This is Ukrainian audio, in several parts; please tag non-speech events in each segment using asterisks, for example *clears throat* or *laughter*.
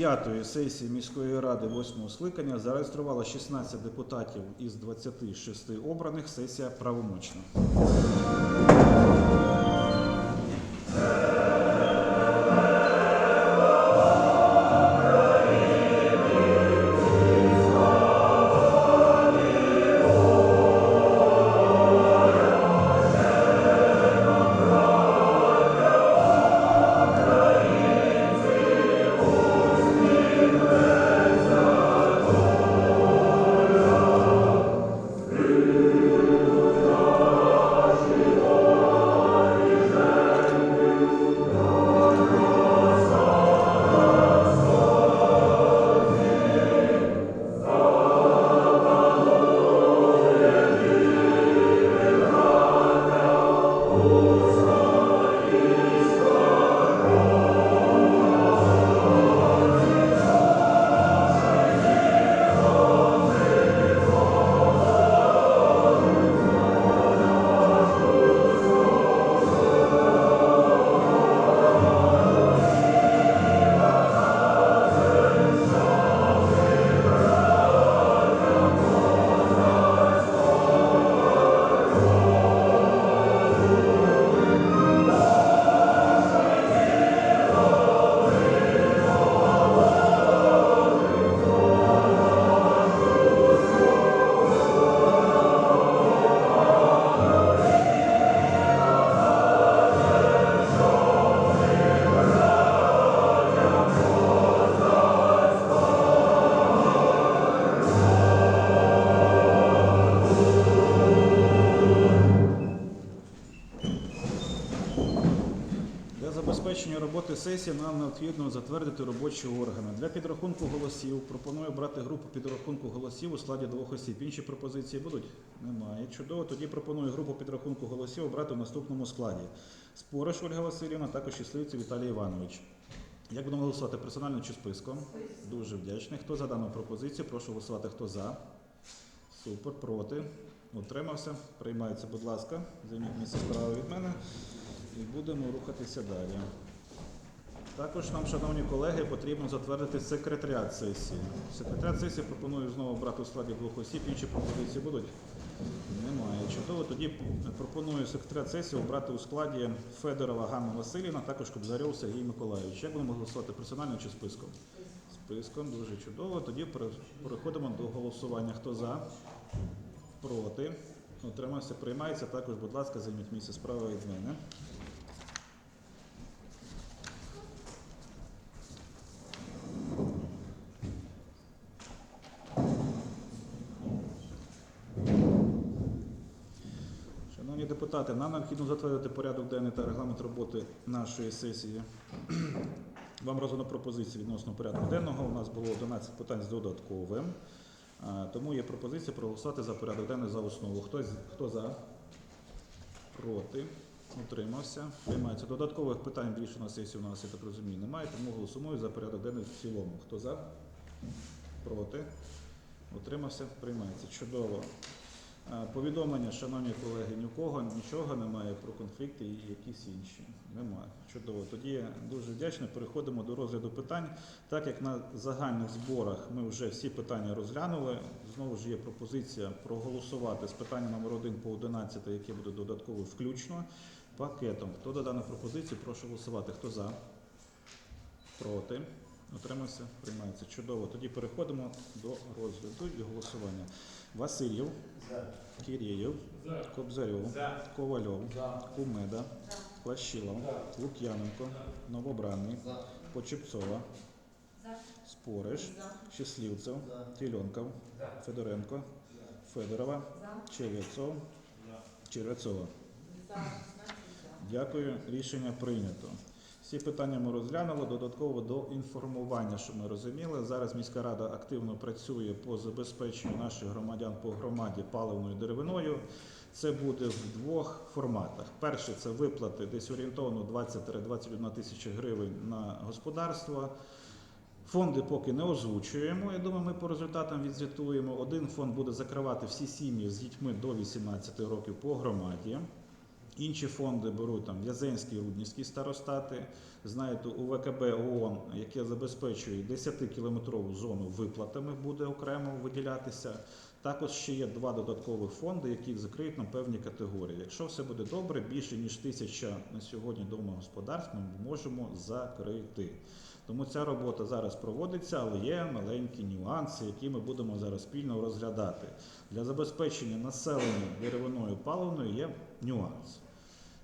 п'ятої сесії міської ради восьмого скликання зареєструвало 16 депутатів із 26 обраних. Сесія правомочна. Сесії нам необхідно затвердити робочі органи. Для підрахунку голосів пропоную брати групу підрахунку голосів у складі двох осіб. Інші пропозиції будуть? Немає. Чудово. Тоді пропоную групу підрахунку голосів обрати в наступному складі. Спориш Ольга Васильівна, також щасливців Віталій Іванович. Як будемо голосувати персонально чи списком? Дуже вдячний. Хто за дану пропозицію? Прошу голосувати. Хто за? Супер, проти. Утримався. Приймається, будь ласка. Займіть місце справа від мене. І будемо рухатися далі. Також нам, шановні колеги, потрібно затвердити секретаріат сесії. Секретаріат сесії пропоную знову брати у складі двох осіб. Інші пропозиції будуть? Немає. Чудово. Тоді пропоную секретаріат сесії обрати у складі Федорова Ганна Васильівна, також Кобзарьов Сергій Миколайович. Як будемо голосувати персонально чи списком? Списком, дуже чудово. Тоді переходимо до голосування. Хто за? Проти? Утримався, приймається. Також, будь ласка, займіть місце справа від мене. Шановні депутати, нам необхідно затвердити порядок денний та регламент роботи нашої сесії. *clears throat* Вам роздано пропозиції відносно порядку денного. У нас було 11 питань з додатковим. Тому є пропозиція проголосувати за порядок денний за основу. Хто, хто за? Проти? Утримався. Приймається. Додаткових питань більше на сесії у нас, я так розумію, немає, тому голосуємо за порядок денний в цілому. Хто за? Проти? Утримався? Приймається. Чудово. Е, Повідомлення, шановні колеги, ні у кого нічого немає про конфлікти і якісь інші. Немає. Чудово. Тоді дуже вдячний. Переходимо до розгляду питань. Так як на загальних зборах ми вже всі питання розглянули, знову ж є пропозиція проголосувати з питання номер 1 по 11, яке буде додатково включно, пакетом. Хто до даної пропозиції, прошу голосувати. Хто за? Проти? Утримався? Приймається. Чудово. Тоді переходимо до розгляду і голосування. Васильєв, Кирєєв, Кобзарьов, Ковальов, Кумеда, Плащилов, Лук'яненко, Новобранний, Почепцова, Спориш, Щасливцев, Тіленков, Федоренко, Федорова, Червецов, Червецова. Дякую. Рішення прийнято. Всі питання ми розглянули. Додатково до інформування, що ми розуміли. Зараз міська рада активно працює по забезпеченню наших громадян по громаді паливною деревиною. Це буде в двох форматах. Перше це виплати десь орієнтовно 20-21 тисячі гривень на господарство. Фонди поки не озвучуємо. Я думаю, ми по результатам відзвітуємо. Один фонд буде закривати всі сім'ї з дітьми до 18 років по громаді. Інші фонди беруть там В'язенський, Руднівський старостати. Знаєте, у ВКБ ООН, яке забезпечує 10-кілометрову зону виплатами, буде окремо виділятися. Також ще є два додаткових фонди, які закриють нам певні категорії. Якщо все буде добре, більше ніж тисяча на сьогодні домогосподарств ми можемо закрити. Тому ця робота зараз проводиться, але є маленькі нюанси, які ми будемо зараз спільно розглядати. Для забезпечення населення деревиною паливною є нюанс.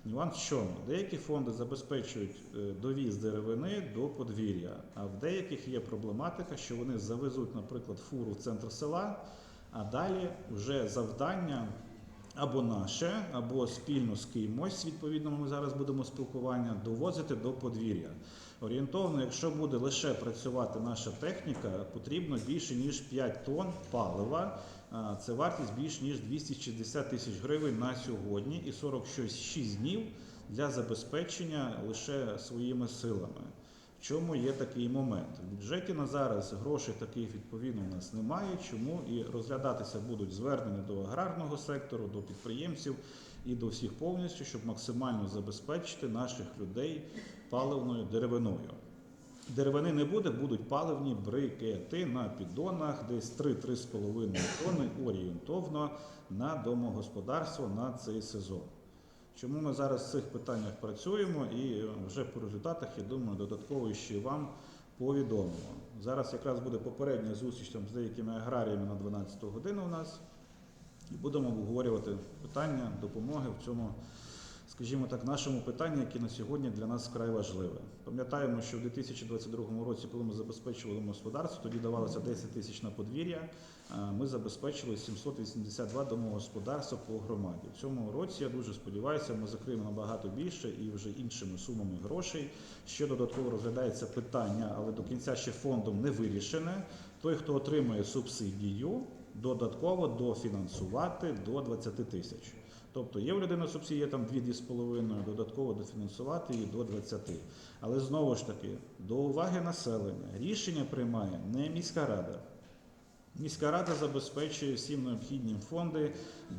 Нюанс в чому? Деякі фонди забезпечують е, довіз деревини до подвір'я, а в деяких є проблематика, що вони завезуть, наприклад, фуру в центр села, а далі вже завдання або наше, або спільно з кимось, відповідно, ми зараз будемо спілкування, довозити до подвір'я. Орієнтовно, якщо буде лише працювати наша техніка, потрібно більше ніж 5 тонн палива. Це вартість більш ніж 260 тисяч гривень на сьогодні і 46 днів для забезпечення лише своїми силами. В чому є такий момент? В бюджеті на зараз грошей таких відповідно у нас немає. Чому і розглядатися будуть звернення до аграрного сектору, до підприємців і до всіх повністю, щоб максимально забезпечити наших людей паливною деревиною. Деревини не буде, будуть паливні брикети на піддонах, десь 3-3,5 тонни орієнтовно на домогосподарство на цей сезон. Чому ми зараз в цих питаннях працюємо і вже по результатах, я думаю, додатково ще вам повідомимо. Зараз якраз буде попередня зустріч там з деякими аграріями на 12 годину у нас. І будемо обговорювати питання допомоги в цьому, скажімо так, нашому питанні, яке на сьогодні для нас вкрай важливе. Пам'ятаємо, що в 2022 році, коли ми забезпечували господарство, тоді давалося 10 тисяч на подвір'я. Ми забезпечили 782 домогосподарства по громаді. В цьому році я дуже сподіваюся, ми закриємо набагато більше і вже іншими сумами грошей. Ще додатково розглядається питання, але до кінця ще фондом не вирішене. Той, хто отримує субсидію, додатково дофінансувати до 20 тисяч. Тобто є в людини субсидія там 2-2,5, додатково дофінансувати її до 20. Але знову ж таки, до уваги населення рішення приймає не міська рада. Міська рада забезпечує всім необхідні фонди,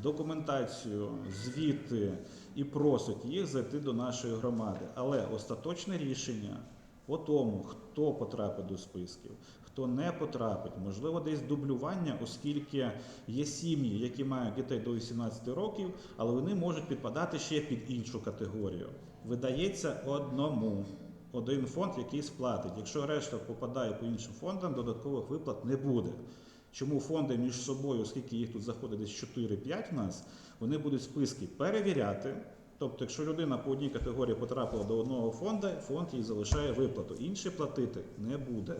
документацію, звіти і просить їх зайти до нашої громади. Але остаточне рішення по тому, хто потрапить до списків, хто не потрапить, можливо, десь дублювання, оскільки є сім'ї, які мають дітей до 18 років, але вони можуть підпадати ще під іншу категорію. Видається одному. Один фонд, який сплатить. Якщо решта попадає по іншим фондам, додаткових виплат не буде. Чому фонди між собою, оскільки їх тут заходить десь 4-5 в нас, вони будуть списки перевіряти. Тобто, якщо людина по одній категорії потрапила до одного фонду, фонд їй залишає виплату. Інший платити не буде.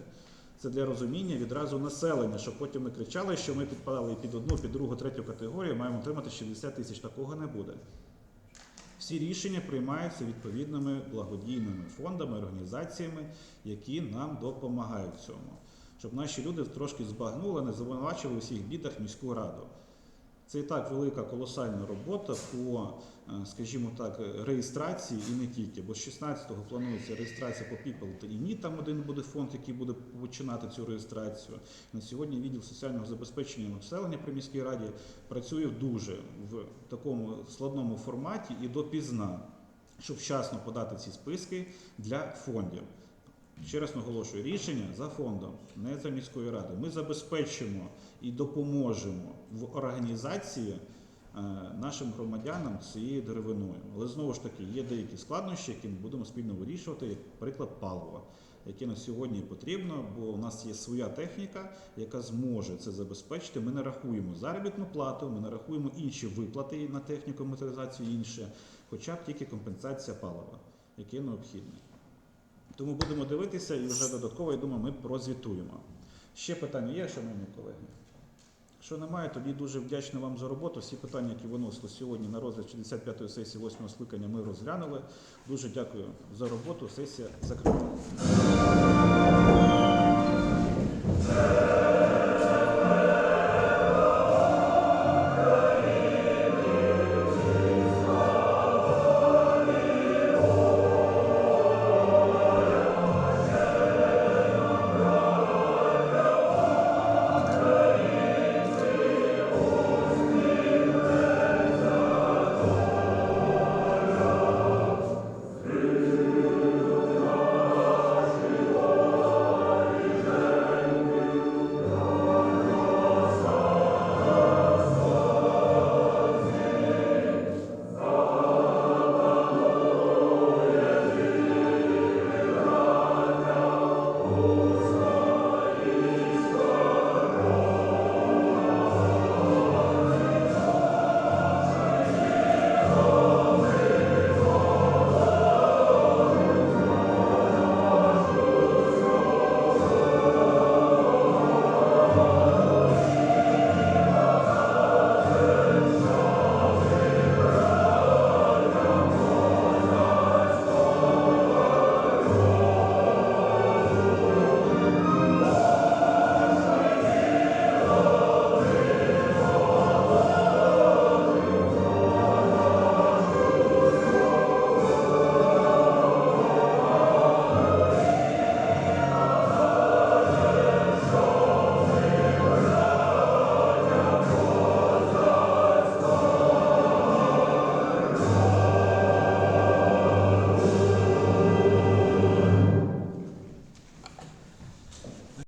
Це для розуміння відразу населення, щоб потім не кричали, що ми підпадали під одну, під другу, третю категорію, маємо отримати 60 тисяч. Такого не буде. Всі рішення приймаються відповідними благодійними фондами, організаціями, які нам допомагають в цьому. Щоб наші люди трошки збагнули, не звинувачували у всіх бідах міську раду. Це і так велика колосальна робота по, е, скажімо так, реєстрації і не тільки. Бо з 16-го планується реєстрація по People та ІНІ, там один буде фонд, який буде починати цю реєстрацію. На сьогодні відділ соціального забезпечення населення при міській раді працює дуже в такому складному форматі і допізна, щоб вчасно подати ці списки для фондів. Ще раз наголошую, рішення за фондом, не за міською радою. Ми забезпечимо і допоможемо в організації е, нашим громадянам цією деревиною. Але знову ж таки є деякі складнощі, які ми будемо спільно вирішувати, як приклад палива, яке на сьогодні потрібно, бо у нас є своя техніка, яка зможе це забезпечити. Ми не рахуємо заробітну плату, ми не рахуємо інші виплати на техніку, моторизацію інше, хоча б тільки компенсація палива, яке необхідне. Тому будемо дивитися і вже додатково, я думаю, ми прозвітуємо. Ще питання є, шановні колеги? Якщо немає, тоді дуже вдячний вам за роботу. Всі питання, які виносили сьогодні на розгляд 65-ї сесії 8 скликання, ми розглянули. Дуже дякую за роботу. Сесія закрита.